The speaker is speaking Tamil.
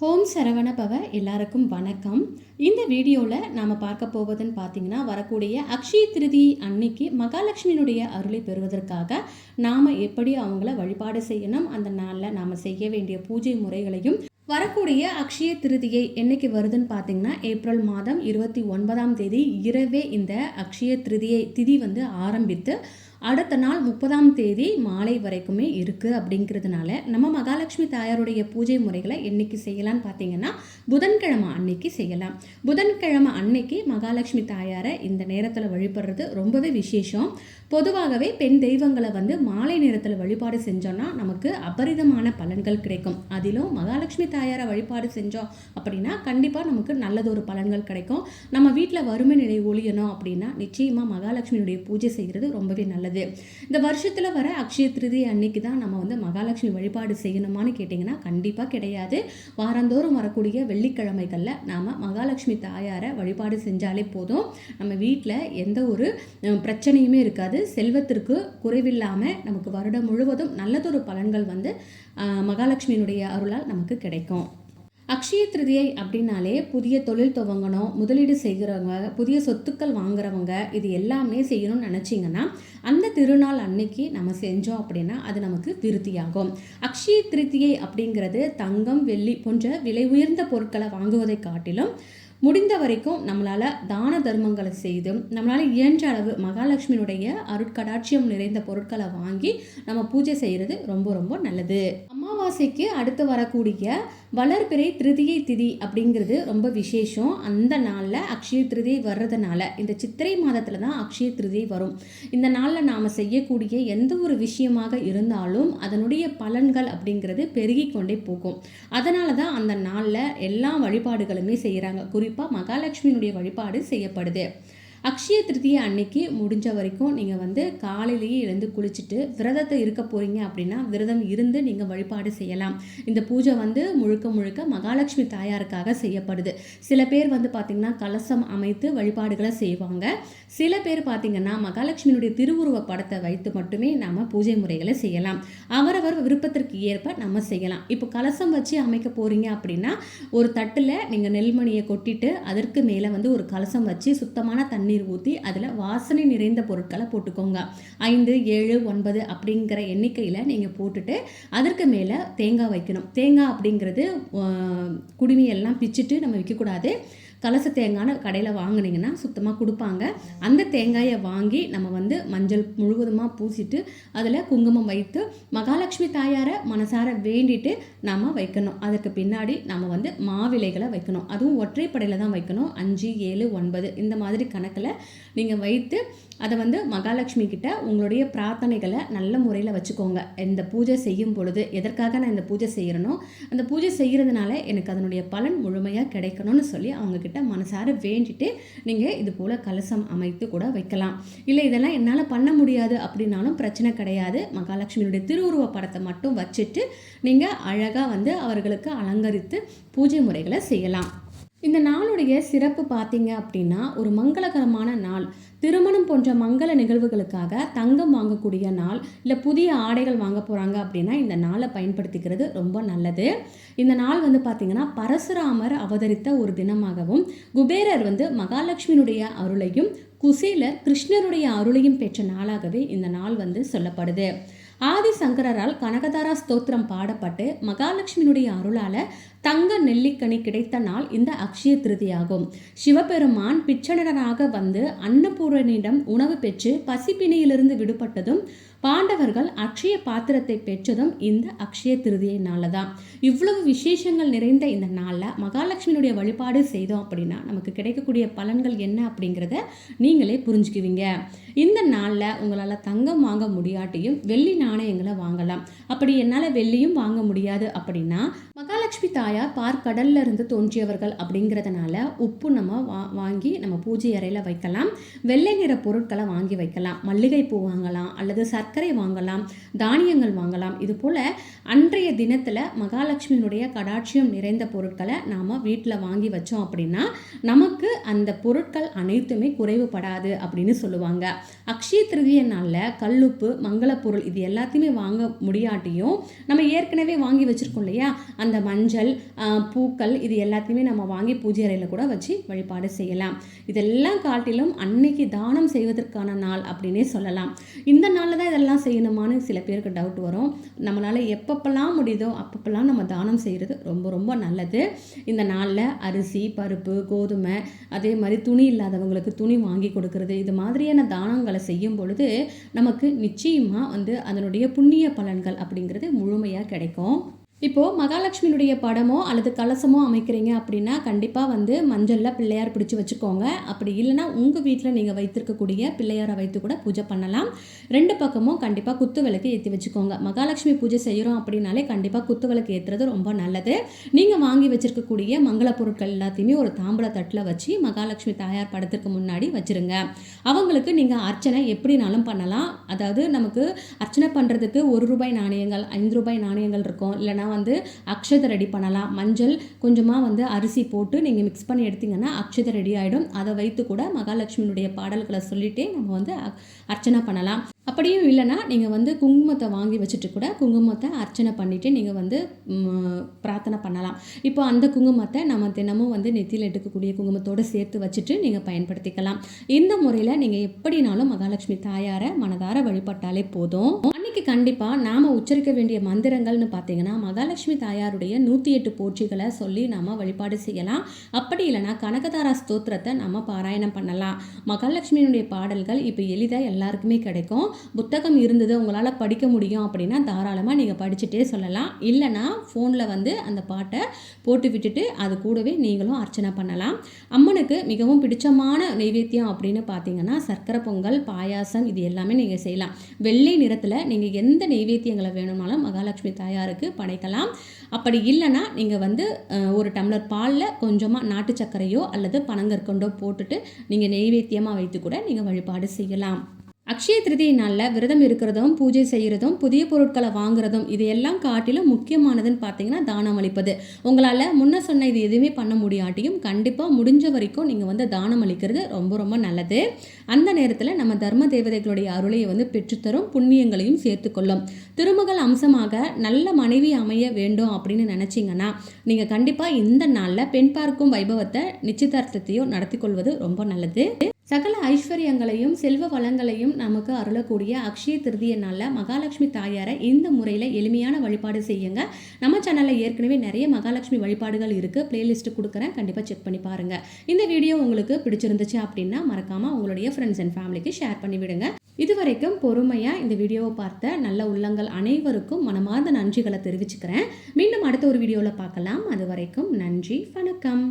ஹோம் சரவண பவ எல்லாருக்கும் வணக்கம். இந்த வீடியோவில் நாம் பார்க்க போவதுன்னு பார்த்தீங்கன்னா வரக்கூடிய அக்ஷய திருதி அன்னைக்கு மகாலட்சுமியினுடைய அருளை பெறுவதற்காக நாம் எப்படி அவங்கள வழிபாடு செய்யணும் அந்த நாளில் நாம் செய்ய வேண்டிய பூஜை முறைகளையும் வரக்கூடிய அக்ஷய திருதியை என்னைக்கு வருதுன்னு பார்த்தீங்கன்னா ஏப்ரல் மாதம் இருபத்தி ஒன்பதாம் தேதி இரவே இந்த அக்ஷய திருதியை திதி வந்து ஆரம்பித்து அடுத்த நாள் முப்பதாம் தேதி மாலை வரைக்குமே இருக்குது அப்படிங்கிறதுனால நம்ம மகாலட்சுமி தாயாருடைய பூஜை முறைகளை என்றைக்கு செய்யலாம்னு பார்த்தீங்கன்னா புதன்கிழமை அன்னைக்கு செய்யலாம். புதன்கிழமை அன்னைக்கு மகாலட்சுமி தாயாரை இந்த நேரத்தில் வழிபடுறது ரொம்பவே விசேஷம். பொதுவாகவே பெண் தெய்வங்களை வந்து மாலை நேரத்தில் வழிபாடு செஞ்சோன்னா நமக்கு அபரிதமான பலன்கள் கிடைக்கும். அதிலும் மகாலட்சுமி தாயாரை வழிபாடு செஞ்சோம் அப்படின்னா கண்டிப்பாக நமக்கு நல்லதொரு பலன்கள் கிடைக்கும். நம்ம வீட்டில் வறுமை நிலை ஒழியணும் அப்படின்னா நிச்சயமாக மகாலட்சுமியுடைய பூஜை செய்கிறது ரொம்பவே நல்லது. இந்த வருஷத்தில் வர அக்ஷய திருதி அன்னைக்கு தான் நம்ம வந்து மகாலட்சுமி வழிபாடு செய்யணுமான்னு கேட்டிங்கன்னா கண்டிப்பாக கிடையாது. வாரந்தோறும் வரக்கூடிய வெள்ளிக்கிழமைகளில் நாம் மகாலட்சுமி தாயாரை வழிபாடு செஞ்சாலே போதும். நம்ம வீட்டில் எந்த ஒரு பிரச்சனையுமே இருக்காது. செல்வத்திற்கு குறைவில்லாமல் நமக்கு வருடம் முழுவதும் நல்லதொரு பலன்கள் வந்து மகாலட்சுமியினுடைய அருளால் நமக்கு கிடைக்கும். அக்ஷய திருதியை அப்படின்னாலே புதிய தொழில் துவங்கணும் முதலீடு செய்கிறவங்க புதிய சொத்துக்கள் வாங்குறவங்க இது எல்லாமே செய்யணும்னு நினச்சிங்கன்னா அந்த திருநாள் அன்னைக்கு நம்ம செஞ்சோம் அப்படின்னா அது நமக்கு திருப்தியாகும் அக்ஷய திருத்தியை அப்படிங்கிறது தங்கம் வெள்ளி போன்ற விலை உயர்ந்த பொருட்களை வாங்குவதை காட்டிலும் முடிந்த வரைக்கும் நம்மளால் தான தர்மங்களை செய்து நம்மளால் இயன்ற அளவு மகாலட்சுமியினுடைய அருட்கடாட்சியம் நிறைந்த பொருட்களை வாங்கி நம்ம பூஜை செய்கிறது ரொம்ப ரொம்ப நல்லது. அமாவாசைக்கு அடுத்து வரக்கூடிய வளர்பிறை திருதியை திதி அப்படிங்கிறது ரொம்ப விசேஷம். அந்த நாளில் அக்ஷய திருதியை வர்றதுனால இந்த சித்திரை மாதத்தில் தான் அக்ஷய திருதியை வரும். இந்த நாளில் நாம் செய்யக்கூடிய எந்த ஒரு விஷயமாக இருந்தாலும் அதனுடைய பலன்கள் அப்படிங்கிறது பெருகி கொண்டே போகும். அதனால தான் அந்த நாளில் எல்லா வழிபாடுகளுமே செய்கிறாங்க குறிப்பாக மகாலட்சுமியினுடைய வழிபாடு செய்யப்படுது. அக்ஷய திருதியை அன்னைக்கு முடிஞ்ச வரைக்கும் நீங்கள் வந்து காலையிலேயே எழுந்து குளிச்சுட்டு விரதத்தை இருக்க போகிறீங்க அப்படின்னா விரதம் இருந்து நீங்கள் வழிபாடு செய்யலாம். இந்த பூஜை வந்து முழுக்க முழுக்க மகாலட்சுமி தாயாருக்காக செய்யப்படுது. சில பேர் வந்து பார்த்திங்கன்னா கலசம் அமைத்து வழிபாடுகளை செய்வாங்க. சில பேர் பார்த்திங்கன்னா மகாலட்சுமியினுடைய திருவுருவ படத்தை வைத்து மட்டுமே நாம் பூஜை முறைகளை செய்யலாம். அவரவர் விருப்பத்திற்கு ஏற்ப நம்ம செய்யலாம். இப்போ கலசம் வச்சு அமைக்க போகிறீங்க அப்படின்னா ஒரு தட்டில் நீங்கள் நெல்மணியை கொட்டிட்டு அதற்கு மேலே வந்து ஒரு கலசம் வச்சு சுத்தமான தண்ணீர் ஊற்றி அதில் வாசனை நிறைந்த பொருட்களை போட்டுக்கோங்க. ஐந்து ஏழு ஒன்பது அப்படிங்கிற எண்ணிக்கையில் நீங்கள் போட்டுட்டு அதற்கு மேலே தேங்காய் வைக்கணும். தேங்காய் அப்படிங்கிறது ஆஹ், குடுமியெல்லாம் பிச்சுட்டு நம்ம வைக்கக்கூடாது. கலச தேங்காய்னு கடையில் வாங்கினீங்கன்னா சுத்தமாக கொடுப்பாங்க. அந்த தேங்காயை வாங்கி நம்ம வந்து மஞ்சள் முழுவதுமாக பூசிட்டு அதில் குங்குமம் வைத்து மகாலட்சுமி தாயாரை மனசார வேண்டிட்டு நாம் வைக்கணும். அதுக்கு பின்னாடி நம்ம வந்து மாவிலைகளை வைக்கணும். அதுவும் ஒற்றைப்படையில் தான் வைக்கணும். அஞ்சு ஏழு ஒன்பது இந்த மாதிரி கணக்கில் நீங்கள் வைத்து அதை வந்து மகாலட்சுமி கிட்ட உங்களுடைய பிரார்த்தனைகளை நல்ல முறையில் வச்சுக்கோங்க. இந்த பூஜை செய்யும் பொழுது எதற்காக நான் இந்த பூஜை செய்கிறனோ அந்த பூஜை செய்கிறதுனால எனக்கு அதனுடைய பலன் முழுமையாக கிடைக்கணும்னு சொல்லி அவங்க கிட்ட மனசார வேண்டிட்டு நீங்கள் இது போல் கலசம் அமைத்து கூட வைக்கலாம். இல்லை இதெல்லாம் என்னால் பண்ண முடியாது அப்படின்னாலும் பிரச்சனை கிடையாது. மகாலட்சுமியுடைய திருவுருவ படத்தை மட்டும் வச்சுட்டு நீங்கள் அழகாக வந்து அவர்களுக்கு அலங்கரித்து பூஜை முறைகளை செய்யலாம். இந்த நாளுடைய சிறப்பு பார்த்தீங்க அப்படின்னா ஒரு மங்களகரமான நாள். திருமணம் போன்ற மங்கள நிகழ்வுகளுக்காக தங்கம் வாங்கக்கூடிய நாள் இல்லை புதிய ஆடைகள் வாங்க போகிறாங்க அப்படின்னா இந்த நாளை பயன்படுத்திக்கிறது ரொம்ப நல்லது. இந்த நாள் வந்து பார்த்திங்கன்னா பரசுராமர் அவதரித்த ஒரு தினமாகவும் குபேரர் வந்து மகாலட்சுமியினுடைய அருளையும் குசேலர் கிருஷ்ணருடைய அருளையும் பெற்ற நாளாகவே இந்த நாள் வந்து சொல்லப்படுது. ஆதிசங்கரால் கனகதாரா ஸ்தோத்திரம் பாடப்பட்டு மகாலட்சுமியினுடைய அருளால் தங்க நெல்லிக்கனி கிடைத்த நாள் இந்த அக்ஷய திருதியாகும். சிவபெருமான் பிச்சனராக வந்து அன்னபூரனிடம் உணவு பெற்று பசிப்பிணியிலிருந்து விடுபட்டதும் பாண்டவர்கள் அக்ஷய பாத்திரத்தை பெற்றதும் இந்த அக்ஷய திருதியை நாளில் தான் இவ்வளவு விசேஷங்கள் நிறைந்த இந்த நாளில் மகாலட்சுமியினுடைய வழிபாடு செய்தோம் அப்படின்னா நமக்கு கிடைக்கக்கூடிய பலன்கள் என்ன அப்படிங்கிறத நீங்களே புரிஞ்சுக்குவீங்க. இந்த நாளில் உங்களால் தங்கம் வாங்க முடியாட்டியும் வெள்ளி நாணயங்களை வாங்கலாம். அப்படி என்னால் வெள்ளியும் வாங்க முடியாது அப்படின்னா மகா மகாலட்சுமி தாயார் பார்க்கடல்ல இருந்து தோன்றியவர்கள் அப்படிங்கிறதுனால உப்பு நம்ம வா வாங்கி நம்ம பூஜை அறையில் வைக்கலாம். வெள்ளை நிற பொருட்களை வாங்கி வைக்கலாம். மல்லிகை பூ வாங்கலாம் அல்லது சர்க்கரை வாங்கலாம் தானியங்கள் வாங்கலாம். இது போல் அன்றைய தினத்தில் மகாலட்சுமியினுடைய கடாட்சியம் நிறைந்த பொருட்களை நாம் வீட்டில் வாங்கி வச்சோம் அப்படின்னா நமக்கு அந்த பொருட்கள் அனைத்துமே குறைவுபடாது அப்படின்னு சொல்லுவாங்க. அக்ஷய திருதிய நாளில் கல்லுப்பு மங்கள பொருள் இது எல்லாத்தையுமே வாங்க முடியாட்டியும் நம்ம ஏற்கனவே வாங்கி வச்சிருக்கோம் இல்லையா? அந்த மஞ்சள் பூக்கள் இது எல்லாத்தையுமே நம்ம வாங்கி பூஜை அறையில் கூட வச்சு வழிபாடு செய்யலாம். இதெல்லாம் காட்டிலும் அன்னைக்கு தானம் செய்வதற்கான நாள் அப்படின்னே சொல்லலாம். இந்த நாளில் தான் இதெல்லாம் செய்யணுமான்னு சில பேருக்கு டவுட் வரும். நம்மளால் எப்பப்பெல்லாம் முடியுதோ அப்பப்பெல்லாம் நம்ம தானம் செய்கிறது ரொம்ப ரொம்ப நல்லது. இந்த நாளில் அரிசி பருப்பு கோதுமை அதே மாதிரி துணி இல்லாதவங்களுக்கு துணி வாங்கி கொடுக்கறது இது மாதிரியான தானங்களை செய்யும் பொழுது நமக்கு நிச்சயமாக வந்து அதனுடைய புண்ணிய பலன்கள் அப்படிங்கிறது முழுமையாக கிடைக்கும். இப்போது மகாலட்சுமியினுடைய படமோ அல்லது கலசமோ அமைக்கிறீங்க அப்படின்னா கண்டிப்பாக வந்து மஞ்சளில் பிள்ளையார் பிடிச்சி வச்சுக்கோங்க. அப்படி இல்லைன்னா உங்கள் வீட்டில் நீங்கள் வைத்திருக்கக்கூடிய பிள்ளையாரை வைத்து கூட பூஜை பண்ணலாம். ரெண்டு பக்கமும் கண்டிப்பாக குத்து விளக்கு ஏற்றி வச்சுக்கோங்க. மகாலட்சுமி பூஜை செய்கிறோம் அப்படின்னாலே கண்டிப்பாக குத்து விளக்கு ஏற்றுறது ரொம்ப நல்லது. நீங்கள் வாங்கி வச்சுருக்கக்கூடிய மங்கள பொருட்கள் எல்லாத்தையுமே ஒரு தாம்பூல தட்டில் வச்சு மகாலட்சுமி தாயார் படத்துக்கு முன்னாடி வச்சுருங்க. அவங்களுக்கு நீங்கள் அர்ச்சனை எப்படினாலும் பண்ணலாம். அதாவது நமக்கு அர்ச்சனை பண்ணுறதுக்கு ஒரு ரூபாய் நாணயங்கள் ஐந்து ரூபாய் நாணயங்கள் இருக்கும். இல்லைனா வந்து அக்ஷதை ரெடி பண்ணலாம். மஞ்சள் கொஞ்சமாக வந்து அரிசி போட்டு நீங்கள் மிக்ஸ் பண்ணி எடுத்தீங்கன்னா அக்ஷதை ரெடி ஆகிடும் அதை வைத்து கூட மகாலட்சுமியினுடைய பாடல்களை சொல்லிட்டே நம்ம வந்து அர்ச்சனை பண்ணலாம். அப்படியும் இல்லைன்னா நீங்கள் வந்து குங்குமத்தை வாங்கி வச்சுட்டு கூட குங்குமத்தை அர்ச்சனை பண்ணிவிட்டு நீங்கள் வந்து பிரார்த்தனை பண்ணலாம். இப்போ அந்த குங்குமத்தை நம்ம தினமும் வந்து நெத்தியில் எடுக்கக்கூடிய குங்குமத்தோடு சேர்த்து வச்சுட்டு நீங்கள் பயன்படுத்திக்கலாம். இந்த முறையில் நீங்கள் எப்படினாலும் மகாலட்சுமி தாயாரை மனதார வழிபட்டாலே போதும். அன்னைக்கு கண்டிப்பாக நாம் உச்சரிக்க வேண்டிய மந்திரங்கள்னு பார்த்தீங்கன்னா மகாலட்சுமி தாயாருடைய நூற்றி எட்டு போற்றிகளை சொல்லி நாம் வழிபாடு செய்யலாம். அப்படி இல்லைன்னா கனகதாரா ஸ்தோத்திரத்தை நம்ம பாராயணம் பண்ணலாம். மகாலட்சுமியினுடைய பாடல்கள் இப்போ எளிதாக எல்லாருக்குமே கிடைக்கும். புத்தகம் இருந்தது உங்களால் படிக்க முடியும் அப்படின்னா தாராளமாக நீங்கள் படிச்சுட்டே சொல்லலாம். இல்லைன்னா ஃபோனில் வந்து அந்த பாட்டை போட்டு விட்டுட்டு அது கூடவே நீங்களும் அர்ச்சனை பண்ணலாம். அம்மனுக்கு மிகவும் பிடிச்சமான நைவேத்தியம் அப்படின்னு பார்த்தீங்கன்னா சர்க்கரை பொங்கல் பாயாசம் இது எல்லாமே நீங்கள் செய்யலாம். வெள்ளை நிறத்தில் நீங்கள் எந்த நைவேத்தியங்களை வேணும்னாலும் மகாலட்சுமி தாயாருக்கு படைக்கலாம். அப்படி இல்லைன்னா நீங்கள் வந்து ஒரு டம்ளர் பாலில் கொஞ்சமாக நாட்டு சர்க்கரையோ அல்லது பனங்கற்கண்டோ போட்டுட்டு நீங்கள் நெய்வேத்தியமாக வைத்து கூட நீங்கள் வழிபாடு செய்யலாம். அக்ஷய திருதியை நாளில் விரதம் இருக்கிறதும் பூஜை செய்கிறதும் புதிய பொருட்களை வாங்குறதும் இது எல்லாம் காட்டிலும் முக்கியமானதுன்னு பார்த்தீங்கன்னா தானம் அளிப்பது. உங்களால் முன்ன சொன்ன இது எதுவுமே பண்ண முடியாட்டியும் கண்டிப்பாக முடிஞ்ச வரைக்கும் நீங்கள் வந்து தானம் அளிக்கிறது ரொம்ப ரொம்ப நல்லது. அந்த நேரத்தில் நம்ம தர்ம தேவதைகளுடைய அருளையை வந்து பெற்றுத்தரும் புண்ணியங்களையும் சேர்த்துக்கொள்ளும். திருமகள் அம்சமாக நல்ல மனைவி அமைய வேண்டும் அப்படின்னு நினச்சிங்கன்னா நீங்கள் கண்டிப்பாக இந்த நாளில் பெண் பார்க்கும் வைபவத்தை நிச்சயதார்த்தத்தையும் நடத்தி கொள்வது ரொம்ப நல்லது. சகல ஐஸ்வர்யங்களையும் செல்வ வளங்களையும் நமக்கு அருளக்கூடிய அக்ஷய திருதிய நாளில் மகாலட்சுமி தாயாரை இந்த முறையில் எளிமையான வழிபாடு செய்யுங்க. நம்ம சேனலில் ஏற்கனவே நிறைய மகாலட்சுமி வழிபாடுகள் இருக்குது பிளேலிஸ்ட் கொடுக்குறேன். கண்டிப்பாக செக் பண்ணி பாருங்கள் இந்த வீடியோ உங்களுக்கு பிடிச்சிருந்துச்சு அப்படின்னா மறக்காமல் உங்களுடைய ஃப்ரெண்ட்ஸ் அண்ட் ஃபேமிலிக்கு ஷேர் பண்ணி விடுங்க. இதுவரைக்கும் பொறுமையாக இந்த வீடியோவை பார்த்த நல்ல உள்ளங்கள் அனைவருக்கும் மனமார்ந்த நன்றிகளை தெரிவிச்சுக்கிறேன். மீண்டும் அடுத்த ஒரு வீடியோவில் பார்க்கலாம். அது வரைக்கும் நன்றி வணக்கம்.